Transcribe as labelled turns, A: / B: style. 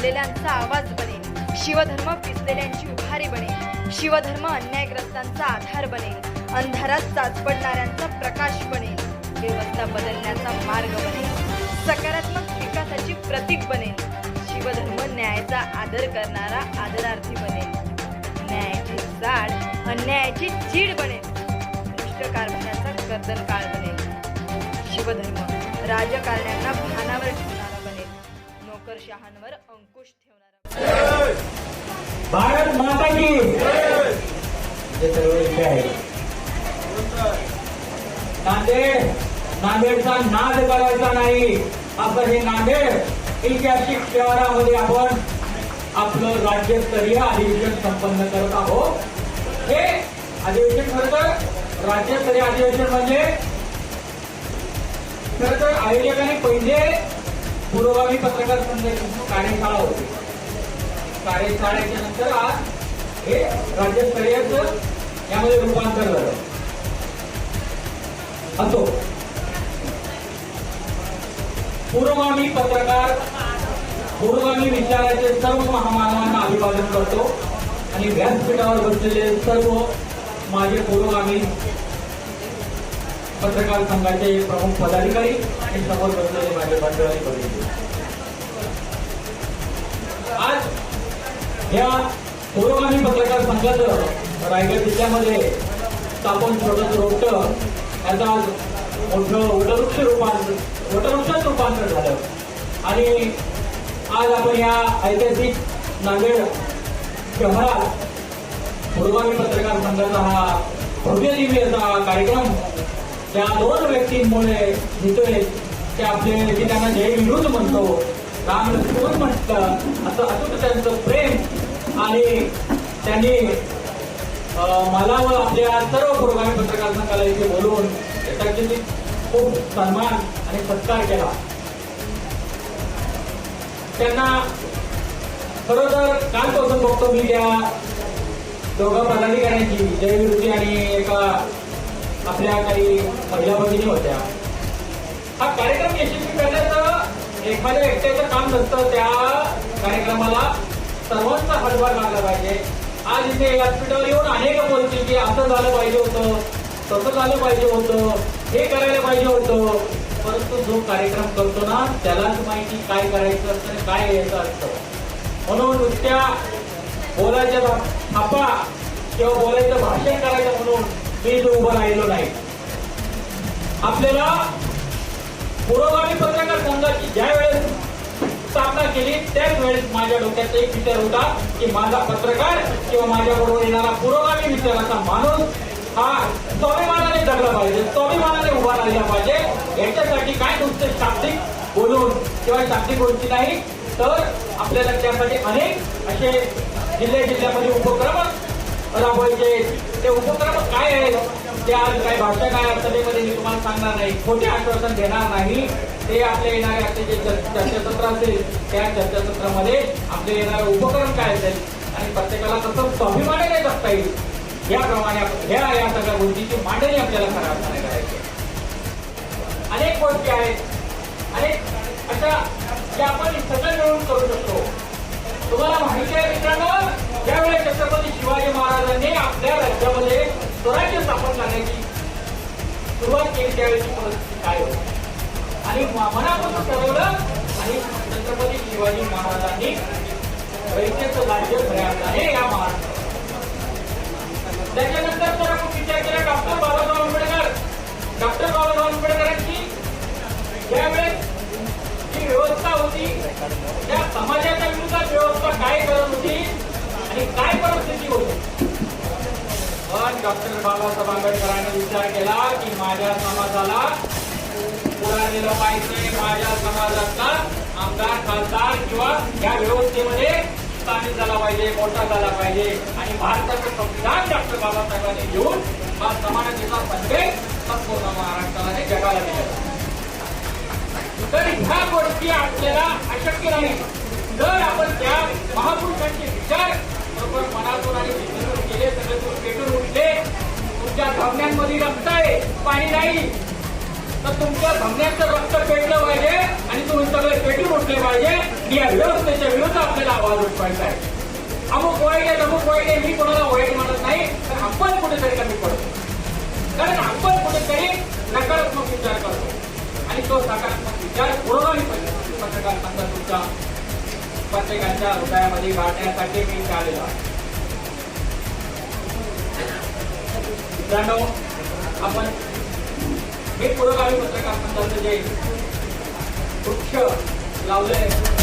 A: दबलेल्यांचा आवाज बनेल शिवधर्म पिसलेल्यांची उभारी बनेल शिवधर्म अन्यायग्रस्तांचा आधार बनेल अंधारात साचपडणाऱ्यांचा प्रकाश बनेल व्यवस्था बदलण्याचा मार्ग बनेल सकारात्मक विकासाची प्रतीक बनेल शिवधर्म न्यायाचा आदर करणारा आदरार्थी बनेल न्यायाची जाड अन्यायाची चीड बनेल दुष्ट कारभाराचा कर्दन काळ बनेल शिवधर्म राजकारण्यांना भानावर ठेवणारा बनेल नोकरशहांवर
B: भारत माता की सर्व इथे आहे नांदेड नांदेडचा नाद करायचा नाही. आपण हे नांदेड ऐतिहासिक शहरामध्ये आपण आपलं राज्यस्तरीय अधिवेशन संपन्न करत आहोत. हे अधिवेशन खरं तर राज्यस्तरीय अधिवेशन म्हणजे खरं तर आयोजकांनी पहिले पुरोगामी पत्रकार संघ कार्यशाळा होती. कार्यशाळेच्या नंतर आज हे राज्यस्तरीयच यामध्ये रूपांतर झालं. असो पूर्वगामी पत्रकार पूर्वगामी विचाराचे सर्व महामानवांना अभिवादन करतो आणि व्यासपीठावर बसलेले सर्व माझे पूर्वगामी पत्रकार संघाचे प्रमुख पदाधिकारी आणि समोर बसलेले माझे मंडळाधिकारी या पुरोगामी पत्रकार संघाचं रायगड जिल्ह्यामध्ये स्थापन छोटं रोपटं याचं आज मोठं वटवृक्ष रूपांतर वटवृक्षात रूपांतर झालं. आणि आज आपण या ऐतिहासिक नांदेड शहरात पुरोगामी पत्रकार संघाचा हा भव्य असा कार्यक्रम त्या दोन व्यक्तींमुळे घेतोय ते आपले की त्यांना जय विरुद्ध म्हणतो राम लक्ष्मण म्हटलं असं अतूट त्यांचं प्रेम आणि त्यांनी मला व आपल्या सर्व पुरोगामी पत्रकार संघाला इथे बोलवून त्यांची खूप सन्मान आणि सत्कार केला. त्यांना खरोखर कालपासून बघतो मी त्या दोघा पदाधिकाऱ्यांची जयविरुद्धी आणि एका आपल्या काही महिला भगिनी होत्या. हा कार्यक्रम यशस्वी करण्याचं एखाद्या व्यक्तीचं काम नसतं त्या कार्यक्रमाला सर्वांचा हातभार लागला पाहिजे. आज इथे व्यासपीठावर येऊन अनेक बोलतील की असं झालं पाहिजे होतं तसं झालं पाहिजे होतं हे करायला पाहिजे होतं. परंतु जो कार्यक्रम करतो ना त्यालाच माहिती काय करायचं असतं आणि काय यायचं असतं. म्हणून नुसत्या बोलायच्या थापा किंवा बोलायचं भाषण करायचं म्हणून मी जो उभं राहिलो नाही. आपल्याला पुरोगामी पत्रकार संघाची ज्या वेळेस स्थापना केली. त्याच वेळेस माझ्या डोक्यात एक विचार होता की माझा पत्रकार किंवा माझ्याबरोबर येणारा पुरोगामी विचाराचा माणूस हा स्वाभिमानाने जगला पाहिजे स्वाभिमानाने उभा राहिला पाहिजे. याच्यासाठी काय नुसते शाब्दिक बोलून किंवा शाब्दिक गोष्टी नाही तर आपल्याला त्यासाठी अनेक असे जिल्ह्या जिल्ह्यामध्ये उपक्रम राबवायचे ते उपक्रम काय आहेत? ते आज काय भाषा काय सभेमध्ये मी तुम्हाला सांगणार नाही. खोटे आश्वासन देणार नाही ते आपले येणारे आपले जे चर्चासत्र असेल त्या चर्चासत्रामध्ये आपले येणारे उपक्रम काय असेल आणि प्रत्येकाला तसं स्वाभिमानाने जगता येईल. याप्रमाणे आपण ह्या या सगळ्या गोष्टीची मांडणी आपल्याला खऱ्या अर्थाने करायची अनेक गोष्टी आहेत. अनेक अशा ज्या आपण सगळं मिळून करू शकतो. तुम्हाला माहिती आहे मित्रांनो ज्यावेळेस छत्रपती शिवाजी महाराजांनी आपल्या राज्यामध्ये स्वराज्य स्थापन करण्याची सुरुवात केली त्यावेळेची परिस्थिती काय होती? आणि मनापासून ठरवलं आणि छत्रपती शिवाजी महाराजांनी रयतेचं राज्य खऱ्या अर्थाने या महाराष्ट्रात. डॉक्टर बाबासाहेब आंबेडकरांनी विचार केला की माझ्या समाजाला पुढे नेलं पाहिजे माझ्या समाजाचा आमदार खासदार किंवा या व्यवस्थेमध्ये स्थानिक झाला पाहिजे मोठा झाला पाहिजे. आणि भारताचं संविधान डॉक्टर बाबासाहेबांनी घेऊन हा समानतेचा संदेश संपूर्ण महाराष्ट्राला जगाला दिला. तर ह्या गोष्टी आपल्याला अशक्य नाही. जर आपण त्या महापुरुषांचे विचार बरोबर मनातून आणि पेटून उठले तुमच्या भावनांमध्ये रक्त आहे पाणी नाही तर तुमच्या धमन्याचं रक्त पेटलं पाहिजे. आणि तुम्ही सगळे पेटून उठले पाहिजे या व्यवस्थेच्या विरुद्ध आपल्याला आवाज उठवायचा आहे अमुक वाईट आहे अमुक वाईट आहे मी कोणाला वाईट म्हणत नाही तर आपण कुठेतरी कमी पडतो कारण आपण कुठेतरी नकारात्मक विचार करतो. आणि तो सकारात्मक विचार पुरोगामी पत्रकार संघ तुमच्या प्रत्येकाच्या हृदयामध्ये वाढण्यासाठी मी आलेलो आहे. मित्रांनो आपण हे पुरोगामी पत्रकार संघाचं जे वृक्ष लावलं. आहे